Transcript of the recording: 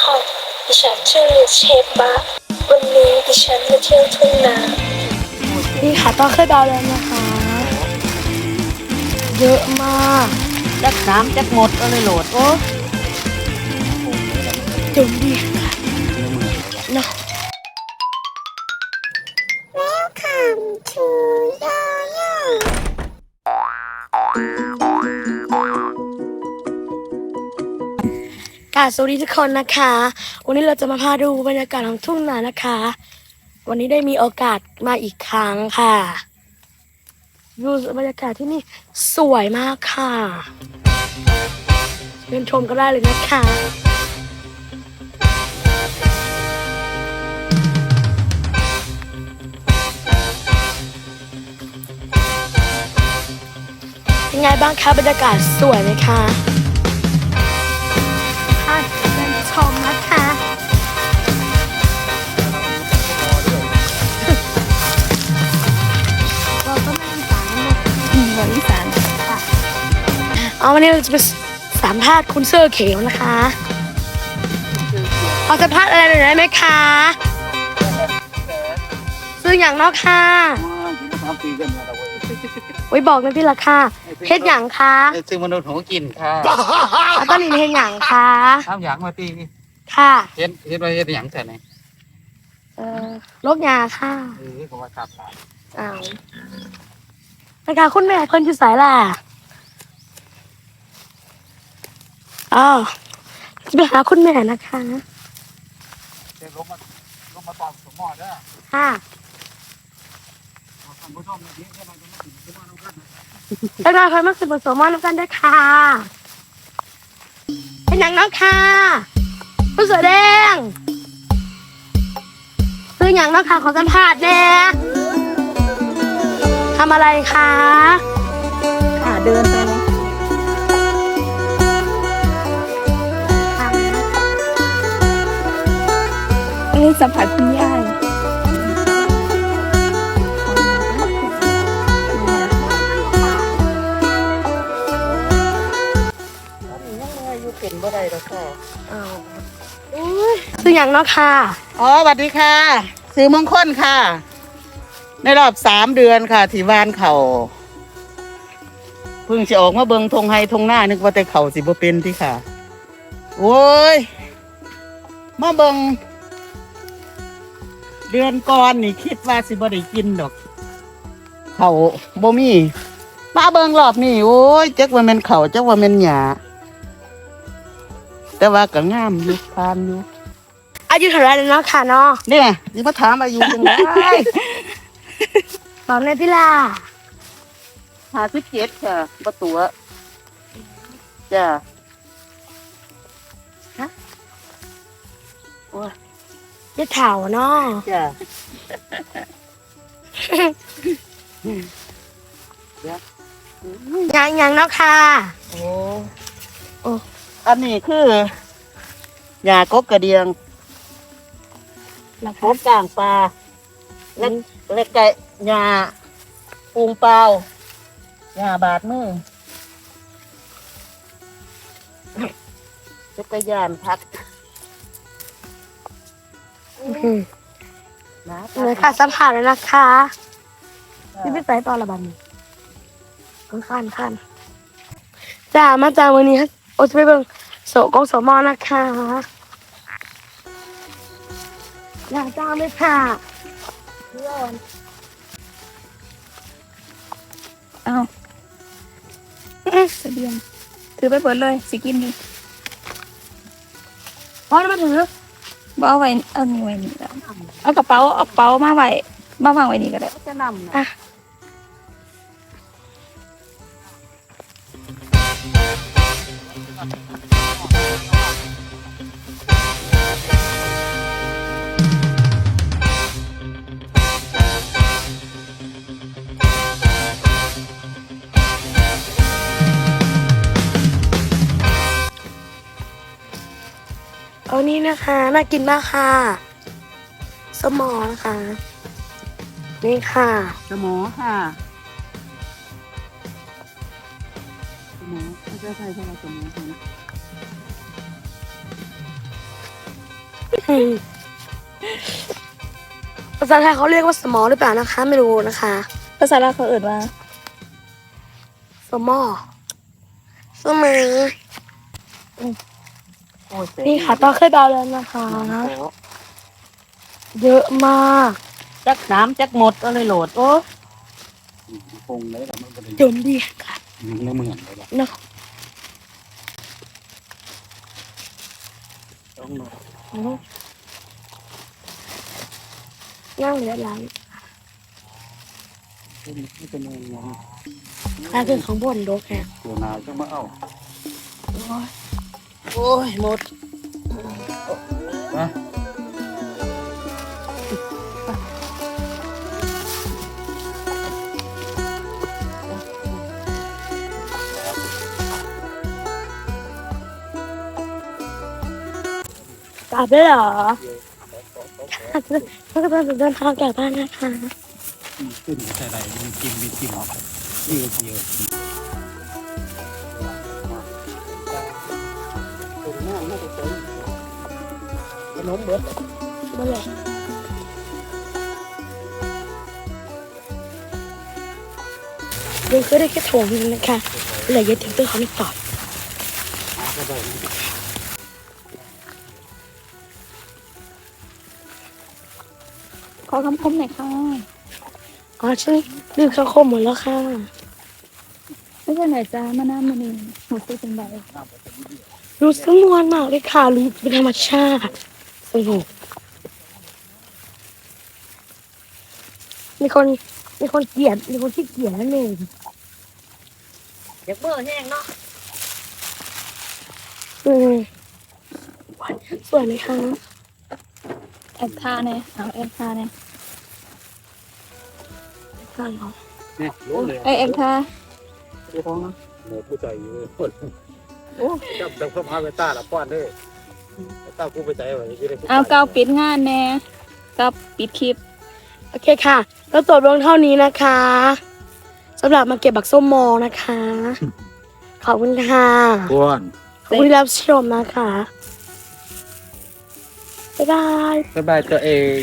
com ดิฉันชื่อเชฟบะ วันนี้ดิฉันมาเที่ยวทุ่งนานี่ค่ะต้องขึ้นดาวแล้วนะคะ เยอะมากจักน้ำจักหมดก็เลยโหลดโอ้จุ่มดีค่ะเนาะ Welcome to Yoyo กาสวัสดีทุกคนนะคะ วันนี้เราจะมาพาดูบรรยากาศของทุ่งนานะคะ วันนี้ได้มีโอกาสมาอีกครั้งค่ะ ดูบรรยากาศที่นี่สวยมากค่ะเชิญชมก็ได้เลยนะคะยังไงบ้างคะบรรยากาศสวยไหมคะ เอาวันนี้เราจะไปสัมภาษณ์คุณเซอร์เขียวนะคะขอสัมภาษณ์อะไรหน่อยได้ไหมคะซื้ออย่างเนอกค่ะไว้ยบอกหนะพี่ละค่ะเฮ็ดอย่างคะซึ่งมนุษย์ของกินค่ะแล้วตอนนี้เฮ็ดอย่างคะทำหยังมาตีค่ะเฮ็ดเฮ็ดไว้เฮ็ดหยังแต่ไหนเอ่อโรคยาค่ะเออผมว่าครับครับอ้าวนะคะคุณแม่เพิ่นอยู่สายล่ะ อ้าวจะไปหาคุณแม่นะคะเดี๋ยวลงมาลงมาตอบสมมอเด้อค่ะท่านผู้ชมนะที่กำลังจะมาถึงสมอน้องกันนะแล้วเราเคยมาสืบผสมมาแล้วกันด้วยค่ะเป็นอย่างน้องค่ะผู้เสือแดงซื้ออย่างน้องค่ะขอสัมภาษณ์แน่ทำอะไรคะค่ะเดินไป เลยเอ้สัมผัสคุณย่ายอยู่เป็นบ่ได้แล้วค่ะอ้าวอุ๊ยซื้ออย่างเน้องค่ะ อ๋อสวัสดีค่ะ ซื้อมงคลค่ะ ในรอบสามเดือนค่ะ ที่วานเขาเพิ่งจะออกมาเบิงทงไฮทงหน้านึกว่าแต่เขาสิบ่เป็นที่ค่ะ โอ้ย มาเบิง เดือนก่อนนี่คิดว่าสิบ่ได้กินดอกเขาบ่มีมาเบิงรอบนี่โอ้ยจักว่าแม่นเขาจักว่าแม่นหยาแต่ว่าก็งามอยู่พานอยู่อายุเท่าไหรแล้วเนาะค่ะเนาะเนี่ยนี่มาถามอายุยังไงบอกเลยพี่ล่ะหาสิบเจ็ดค่ะประตัวจ้ะเจ๊เถาเนาะจ้ะยังยังเนาะค่ะ โอ้โอ้ อันนี้คือหญ้ากบกระเดียงแล้วกบกลางปลาและและไก่หญ้าปูงเปล่าหญ้าบาดมือจักรยานพักอืมนะ เลยค่ะสัมผัสเลยนะคะที่ไม่ใส่ตอนละบันขั้นขั้นจ้ามาจ้าวันนี้โอ้จะไปเบิ่งโสกองโสมอนะคะอยากจ้างเลยค่ะเพื่อนอ้าวเสบียงถือไปเปิดเลย สิกินดีพอแล้วมาถือ บ่เอาไว้เอานี่ไว้นี่แล้วเอากระเป๋าเอากระเป๋ามาไว้มาวางไว้นี่ก็ได้จะนำนะ นี่นะคะน่ากินมากค่ะ สมอนะคะนี่ค่ะ สมอค่ะสมอไม่ใช่ใช่ใช่สมอค่ะอืมภาษาไทยเขาเรียกว่าสมอหรือเปล่านะคะ ไม่รู้นะคะ ภาษาลาวเขาเอ่ยว่าสมอสม อนี่ค่ะต้องเคยเบาแล้วนะคะเยอะมากจักน้ำจักหมดก็เลยโหลดโอ้คงเลยแต่มันก็ได้ดมดีค่ะในเมืองเลยล่ะเนาะต้องมาย่างเหลือหลังที่ที่เป็นเมืองเนาะถ้าขึ้นข้างบนโดกแค่ตัวนาจะมาเอา โอ้ย หมดนะกลับได้เหรอก็จะเดินทางกลับบ้านนะคะ ขึ้นใส่ไรมันกินมีกินนี่ก็เดียว นมเบิดเมื่อไหร่ยังเคยได้แค่โถงนึงนะคะเหลือเยอะถึงตัวเขาไม่ตอบหาก็ได้ขอคำคมหน่อยค่ะอ๋อฉันลืมข้าวโคมหมดแล้วค่ะไม่ใช่ไหนจ้ามาน้ำมันนี่หมดตัวเป็นใบรู้สึกมวนมากเลยค่ะรู้เป็นธรรมชาติ สนุกมีคนมีคนเกลียดมีคนที่เกลียดนั่นเองอยากเบื่อแห้งเนาะอืมสวยไหมคะแอบทาเนี่ยเอาแอบทาเนี่ยสวยเหรอเนี่ยรู้เลยเอ้ยแอบทาเจ้าของนะหมูผู้ใจอยู่คนโอ้จับจับเข้ามาไปต้าละป้อนเลย ต้ากูไปใจไว้ยังได้เอาเกาปิดงานแน่กับปิดคลิป โอเคค่ะแล้วจบลงเท่านี้นะคะสำหรับมาเก็บบักส้มโมนะคะ ขอบคุณค่ะป้อนขอบคุณที่รับชมนะคะ บ๊ายบาย บ๊ายบายตัวเอง